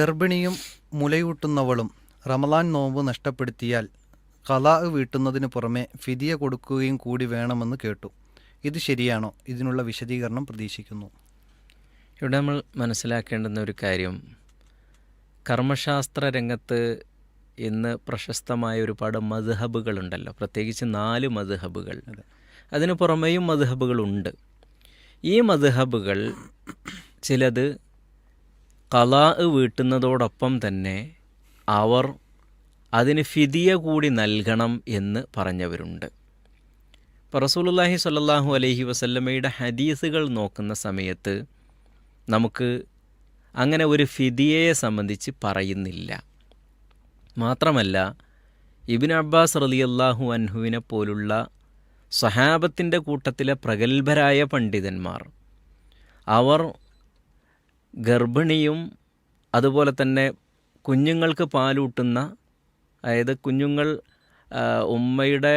ഗർഭിണിയും മുലയൂട്ടുന്നവളും റമലാൻ നോമ്പ് നഷ്ടപ്പെടുത്തിയാൽ കലാ വീട്ടുന്നതിന് പുറമെ ഫിതിയ കൊടുക്കുകയും കൂടി വേണമെന്ന് കേട്ടു. ഇത് ശരിയാണോ? ഇതിനുള്ള വിശദീകരണം പ്രതീക്ഷിക്കുന്നു. ഇവിടെ നമ്മൾ മനസ്സിലാക്കേണ്ടുന്ന ഒരു കാര്യം. കർമ്മശാസ്ത്ര രംഗത്ത് ഇന്ന് പ്രശസ്തമായ ഒരുപാട് മധുഹബുകളുണ്ടല്ലോ പ്രത്യേകിച്ച് നാല് മധുഹബുകൾ അതെ. അതിന് പുറമെയും മധുഹബുകളുണ്ട് ഈ മധുഹബുകൾ ചിലത് കലാ വീട്ടുന്നതോടൊപ്പം തന്നെ അവർ അതിന് ഫിതിയ കൂടി നൽകണം എന്ന് പറഞ്ഞവരുണ്ട്. ഇപ്പോൾ റസൂലുള്ളാഹി സ്വല്ലല്ലാഹു അലൈഹി വസല്ലമയുടെ ഹദീസുകൾ നോക്കുന്ന സമയത്ത് നമുക്ക് അങ്ങനെ ഒരു ഫിദിയയെ സംബന്ധിച്ച് പറയുന്നില്ല. മാത്രമല്ല ഇബിൻ അബ്ബാസ് റളിയല്ലാഹു അൻഹുവിനെ പോലുള്ള സഹാബത്തിന്റെ കൂട്ടത്തിലെ പ്രഗത്ഭരായ പണ്ഡിതന്മാർ അവർ ഗർഭിണിയും അതുപോലെ തന്നെ കുഞ്ഞുങ്ങൾക്ക് പാലൂട്ടുന്ന അതായത് കുഞ്ഞുങ്ങൾ ഉമ്മയുടെ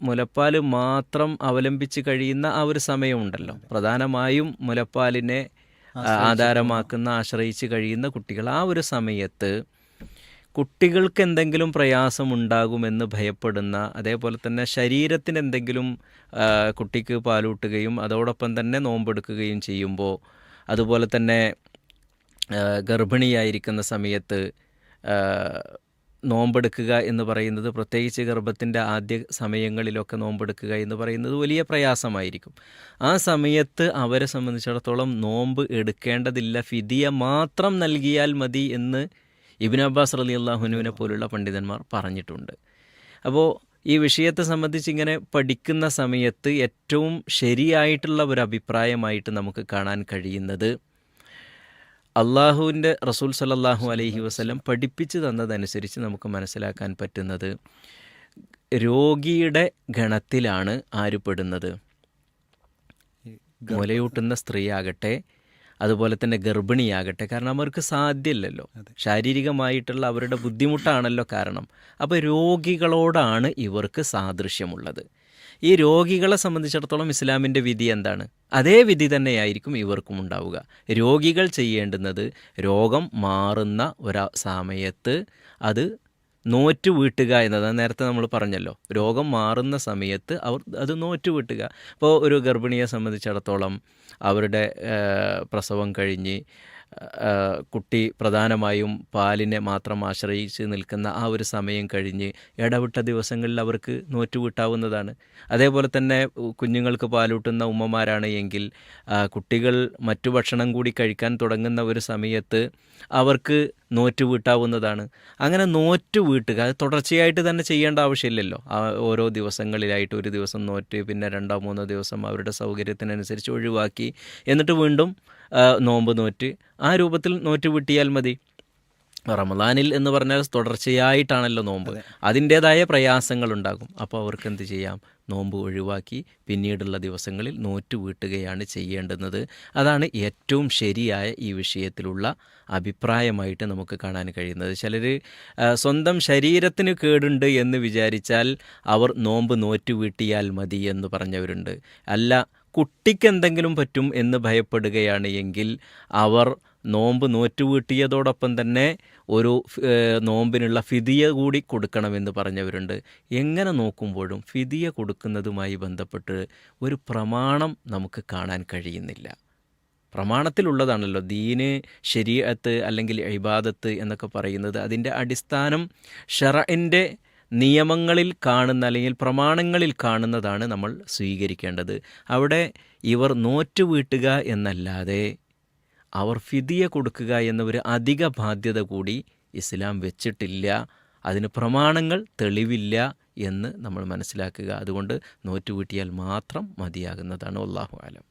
മുലപ്പാൽ മാത്രം അവലംബിച്ച് കഴിയുന്ന ആ ഒരു സമയമുണ്ടല്ലോ. പ്രധാനമായും മുലപ്പാലിനെ ആധാരമാക്കുന്ന ആശ്രയിച്ച് കഴിയുന്ന കുട്ടികൾ. ആ ഒരു സമയത്ത് കുട്ടികൾക്ക് എന്തെങ്കിലും പ്രയാസമുണ്ടാകുമെന്ന് ഭയപ്പെടുന്ന അതേപോലെ തന്നെ ശരീരത്തിന് എന്തെങ്കിലും കുട്ടിക്ക് പാലൂട്ടുകയും അതോടൊപ്പം തന്നെ നോമ്പെടുക്കുകയും ചെയ്യുമ്പോൾ അതുപോലെ തന്നെ ഗർഭിണിയായിരിക്കുന്ന സമയത്ത് നോമ്പെടുക്കുക എന്ന് പറയുന്നത് പ്രത്യേകിച്ച് ഗർഭത്തിന്റെ ആദ്യ സമയങ്ങളിലൊക്കെ നോമ്പെടുക്കുക എന്ന് പറയുന്നത് വലിയ പ്രയാസമായിരിക്കും. ആ സമയത്ത് അവരെ സംബന്ധിച്ചിടത്തോളം നോമ്പ് എടുക്കേണ്ടതില്ല ഫിദിയ മാത്രം നൽകിയാൽ മതി എന്ന് ഇബിൻ അബ്ബാസ് അലി അള്ളാഹുനുവിനെ പോലുള്ള പണ്ഡിതന്മാർ പറഞ്ഞിട്ടുണ്ട്. അപ്പോൾ ഈ വിഷയത്തെ സംബന്ധിച്ച് ഇങ്ങനെ പഠിക്കുന്ന സമയത്ത് ഏറ്റവും ശരിയായിട്ടുള്ള ഒരു അഭിപ്രായമായിട്ട് നമുക്ക് കാണാൻ കഴിയുന്നത് അള്ളാഹുവിന്റെ റസൂൽ സല്ലല്ലാഹു അലൈഹി വസ്ലം പഠിപ്പിച്ചു തന്നതനുസരിച്ച് നമുക്ക് മനസ്സിലാക്കാൻ പറ്റുന്നത് രോഗിയുടെ ഗണത്തിലാണ് ആര് പെടുന്നത് മുലയൂട്ടുന്ന സ്ത്രീയാകട്ടെ അതുപോലെ തന്നെ ഗർഭിണിയാകട്ടെ കാരണം അവർക്ക് സാധ്യമല്ലല്ലോ ശാരീരികമായിട്ടുള്ള അവരുടെ ബുദ്ധിമുട്ടാണല്ലോ കാരണം. അപ്പോൾ രോഗികളോടാണ് ഇവർക്ക് സാദൃശ്യമുള്ളത്. ഈ രോഗികളെ സംബന്ധിച്ചിടത്തോളം ഇസ്ലാമിന്റെ വിധി എന്താണ്? അതേ വിധി തന്നെയായിരിക്കും ഇവർക്കും ഉണ്ടാവുക. രോഗികൾ ചെയ്യേണ്ടുന്നത് രോഗം മാറുന്ന ഒരു സമയത്ത് അത് നോറ്റു വീട്ടുക എന്നത് നേരത്തെ നമ്മൾ പറഞ്ഞല്ലോ. രോഗം മാറുന്ന സമയത്ത് അവർ അത് നോറ്റു വീട്ടുക. ഇപ്പോൾ ഒരു ഗർഭിണിയെ സംബന്ധിച്ചിടത്തോളം അവരുടെ പ്രസവം കഴിഞ്ഞ് കുട്ടി പ്രധാനമായും പാലിനെ മാത്രം ആശ്രയിച്ച് നിൽക്കുന്ന ആ ഒരു സമയം കഴിഞ്ഞ് ഇടവിട്ട ദിവസങ്ങളിൽ അവർക്ക് നോറ്റുവിട്ടാവുന്നതാണ് അതേപോലെ തന്നെ കുഞ്ഞുങ്ങൾക്ക് പാലൂട്ടുന്ന ഉമ്മമാരാണ് എങ്കിൽ കുട്ടികൾ മറ്റു ഭക്ഷണം കൂടി കഴിക്കാൻ തുടങ്ങുന്ന ഒരു സമയത്ത് അവർക്ക് നോറ്റ് വീട്ടാവുന്നതാണ് അങ്ങനെ നോറ്റ് വീട്ടുക അത് തുടർച്ചയായിട്ട് തന്നെ ചെയ്യേണ്ട ആവശ്യമില്ലല്ലോ. ഓരോ ദിവസങ്ങളിലായിട്ട് ഒരു ദിവസം നോറ്റ് പിന്നെ രണ്ടോ മൂന്നോ ദിവസം അവരുടെ സൗകര്യത്തിനനുസരിച്ച് ഒഴിവാക്കി എന്നിട്ട് വീണ്ടും നോമ്പ് നോറ്റ്. ആ രൂപത്തിൽ നോറ്റ് വിട്ടിയാൽ മതി. റമദാനിൽ എന്ന് പറഞ്ഞാൽ തുടർച്ചയായിട്ടാണല്ലോ നോമ്പ്. അതിന്റേതായ പ്രയാസങ്ങളുണ്ടാകും. അപ്പോൾ അവർക്ക് എന്ത് ചെയ്യാം? നോമ്പ് ഒഴിവാക്കി പിന്നീടുള്ള ദിവസങ്ങളിൽ നോറ്റ് വീട്ടുകയാണ് ചെയ്യേണ്ടുന്നത്. അതാണ് ഏറ്റവും ശരിയായ ഈ വിഷയത്തിലുള്ള അഭിപ്രായമായിട്ട് നമുക്ക് കാണാൻ കഴിയുന്നത്. ചിലർ സ്വന്തം ശരീരത്തിന് കേടുണ്ട് എന്ന് വിചാരിച്ചാൽ അവർ നോമ്പ് നോറ്റ് വീട്ടിയാൽ മതി എന്ന് പറഞ്ഞവരുണ്ട്. അല്ല കുട്ടിക്ക് എന്തെങ്കിലും പറ്റും എന്ന് ഭയപ്പെടുകയാണ് എങ്കിൽ അവർ നോമ്പ് നോറ്റുവീട്ടിയതോടൊപ്പം തന്നെ ഒരു നോമ്പിനുള്ള ഫിതിയ കൂടി കൊടുക്കണമെന്ന് പറഞ്ഞവരുണ്ട്. എങ്ങനെ നോക്കുമ്പോഴും ഫിതിയ കൊടുക്കുന്നതുമായി ബന്ധപ്പെട്ട് ഒരു പ്രമാണം നമുക്ക് കാണാൻ കഴിയുന്നില്ല. പ്രമാണത്തിലുള്ളതാണല്ലോ ദീന് ശരീഅത്ത് അല്ലെങ്കിൽ ഇബാദത്ത് എന്നൊക്കെ പറയുന്നത്. അതിന്റെ അടിസ്ഥാനം ഷറഇന്റെ നിയമങ്ങളിൽ കാണുന്ന അല്ലെങ്കിൽ പ്രമാണങ്ങളിൽ കാണുന്നതാണ് നമ്മൾ സ്വീകരിക്കേണ്ടത്. അവിടെ ഇവർ നോറ്റുവീട്ടുക എന്നല്ലാതെ അവർ ഫിദിയ കൊടുക്കുക എന്ന ഒരു അധിക ബാധ്യത കൂടി ഇസ്ലാം വെച്ചിട്ടില്ല. അതിന് പ്രമാണങ്ങൾ തെളിവില്ല എന്ന് നമ്മൾ മനസ്സിലാക്കുക. അതുകൊണ്ട് നോറ്റുവീട്ടിയാൽ മാത്രം മതിയാകുന്നതാണ്. അള്ളാഹു ആലം